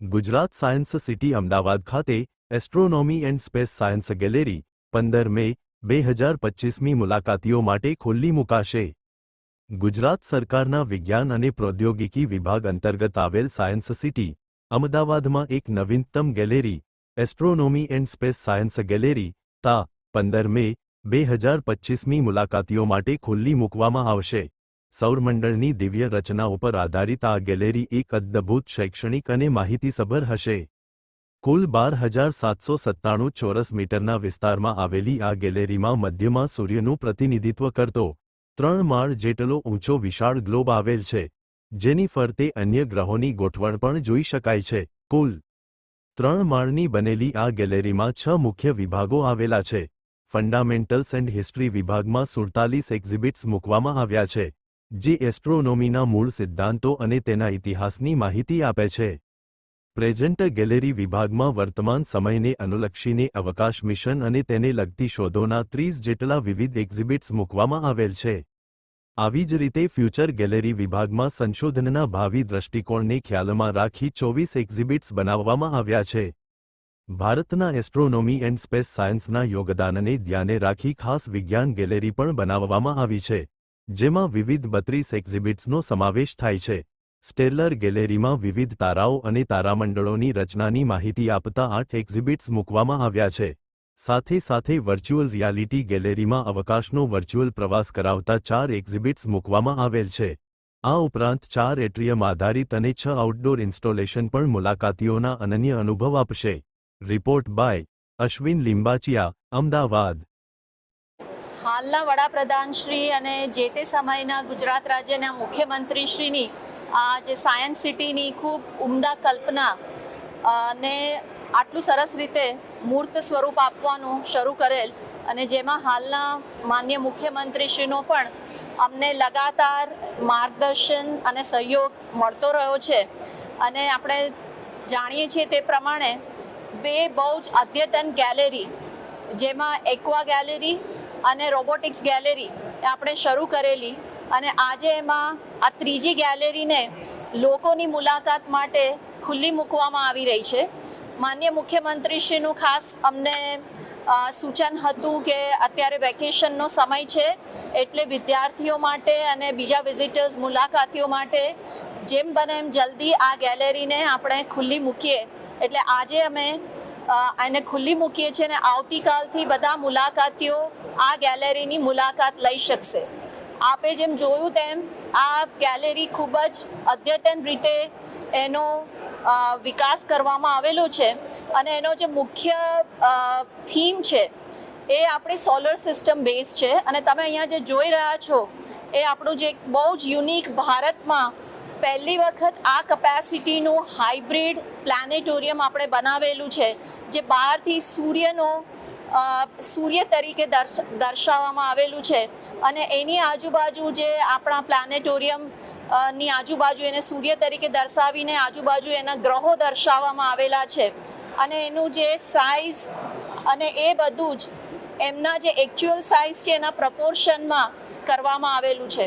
Gujarat science city Ahmedabad ખાતે astronomy and space science gallery પંદર મે બે હજાર પચ્ચીસમી મુલાકાતીઓ માટે ખુલ્લી મુકાશે. ગુજરાત સરકારના વિજ્ઞાન અને પ્રૌદ્યોગિકી વિભાગ અંતર્ગત આવેલ સાયન્સ સિટી અમદાવાદમાં એક નવીનતમ gallery astronomy and space science gallery તા પંદર મે બે હજાર પચ્ચીસમી મુલાકાતીઓ માટે ખુલ્લી મૂકવામાં આવશે. સૌરમંડળની દિવ્ય રચના ઉપર આધારિત આ ગેલેરી એક અદ્ભુત શૈક્ષણિક અને માહિતીસભર હશે. કુલ બાર હજાર સાતસો સત્તાણું ચોરસ મીટરના વિસ્તારમાં આવેલી આ ગેલેરીમાં મધ્યમાં સૂર્યનું પ્રતિનિધિત્વ કરતો ત્રણ માળ જેટલો ઊંચો વિશાળ ગ્લોબ આવેલ છે, જેની ફરતે અન્ય ગ્રહોની ગોઠવણ પણ જોઈ શકાય છે. કુલ ત્રણ માળની બનેલી આ ગેલેરીમાં છ મુખ્ય વિભાગો આવેલા છે. ફંડામેન્ટલ્સ એન્ડ હિસ્ટ્રી વિભાગમાં સુડતાલીસ એક્ઝિબિટ્સ મૂકવામાં આવ્યા છે. જે એસ્ટ્રોનોમીના મૂળ સિદ્ધાંતો અને તેના ઇતિહાસની માહિતી આપે છે. પ્રેઝન્ટ ગેલેરી વિભાગમાં વર્તમાન સમયને અનુલક્ષીને અવકાશ મિશન અને તેને લગતી શોધોના ત્રીસ જેટલા વિવિધ એક્ઝિબિટ્સ મૂકવામાં આવેલ છે. આવી જ રીતે ફ્યુચર ગેલેરી વિભાગમાં સંશોધનના ભાવિ દ્રષ્ટિકોણને ખ્યાલમાં રાખી ચોવીસ એક્ઝિબિટ્સ બનાવવામાં આવ્યા છે. ભારતના એસ્ટ્રોનોમી એન્ડ સ્પેસ સાયન્સના યોગદાનને ધ્યાને રાખી ખાસ વિજ્ઞાન ગેલેરી પણ બનાવવામાં આવી છે. જેમાં વિવિધ બત્રીસ એક્ઝિબિટ્સનો સમાવેશ થાય છે. સ્ટેલર ગેલેરીમાં વિવિધ તારાઓ અને તારામંડળોની રચનાની માહિતી આપતા આઠ એક્ઝિબિટ્સ મૂકવામાં આવ્યા છે. સાથે સાથે વર્ચ્યુઅલ રિયાલિટી ગેલેરીમાં અવકાશનો વર્ચ્યુઅલ પ્રવાસ કરાવતા ચાર એક્ઝિબિટ્સ મૂકવામાં આવેલ છે. આ ઉપરાંત ચાર એટ્રિયમ આધારિત અને છ આઉટડોર ઇન્સ્ટોલેશન પણ મુલાકાતીઓના અનન્ય અનુભવ આપશે. Report by Ashwin Limbachiya, Ahmedabad. હાલના વડાપ્રધાન શ્રી અને જે તે સમયના ગુજરાત રાજ્યના મુખ્યમંત્રીશ્રીની આ જે સાયન્સ સિટીની ખૂબ ઉમદા કલ્પના અને આટલું સરસ રીતે મૂર્ત સ્વરૂપ આપવાનું શરૂ કરેલ અને જેમાં હાલના માન્ય મુખ્યમંત્રીશ્રીનો પણ અમને લગાતાર માર્ગદર્શન અને સહયોગ મળતો રહ્યો છે. અને આપણે જાણીએ છીએ તે પ્રમાણે બે બહુ જ અદ્યતન ગેલેરી, જેમાં એક્વા ગેલેરી અને રોબોટિક્સ ગેલેરી આપણે શરૂ કરેલી. અને આજે એમાં આ ત્રીજી ગેલેરીને લોકોની મુલાકાત માટે ખુલ્લી મૂકવામાં આવી રહી છે. માન્ય મુખ્યમંત્રીશ્રીનું ખાસ અમને સૂચન હતું કે અત્યારે વેકેશનનો સમય છે, એટલે વિદ્યાર્થીઓ માટે અને બીજા વિઝિટર્સ મુલાકાતીઓ માટે જેમ બને એમ જલ્દી આ ગેલેરીને આપણે ખુલ્લી મૂકીએ. એટલે આજે અમે એને ખુલ્લી મૂકીએ છીએ અને આવતીકાલથી બધા મુલાકાતીઓ આ ગેલેરીની મુલાકાત લઈ શકશે. આપે જેમ જોયું તેમ આ ગેલેરી ખૂબ જ અદ્યતન રીતે એનો વિકાસ કરવામાં આવેલો છે અને એનો જે મુખ્ય થીમ છે એ આપણી સોલર સિસ્ટમ બેઝ છે અને તમે અહીંયા જે જોઈ રહ્યા છો એ આપણું જે બહુ જ યુનિક ભારતમાં પહેલી વખત આ કપેસિટીનું હાઇબ્રિડ પ્લાનેટોરિયમ આપણે બનાવેલું છે, જે બહારથી સૂર્યનો સૂર્ય તરીકે દર્શ, દર્શાવવામાં આવેલું છે. અને એની આજુબાજુ જે આપણા પ્લાનેટોરિયમની આજુબાજુ એને સૂર્ય તરીકે દર્શાવીને આજુબાજુ એના ગ્રહો દર્શાવવામાં આવેલા છે. અને એનું જે સાઇઝ અને એ બધું જ એમના જે એકચ્યુઅલ સાઇઝ છે એના પ્રપોર્શનમાં કરવામાં આવેલું છે.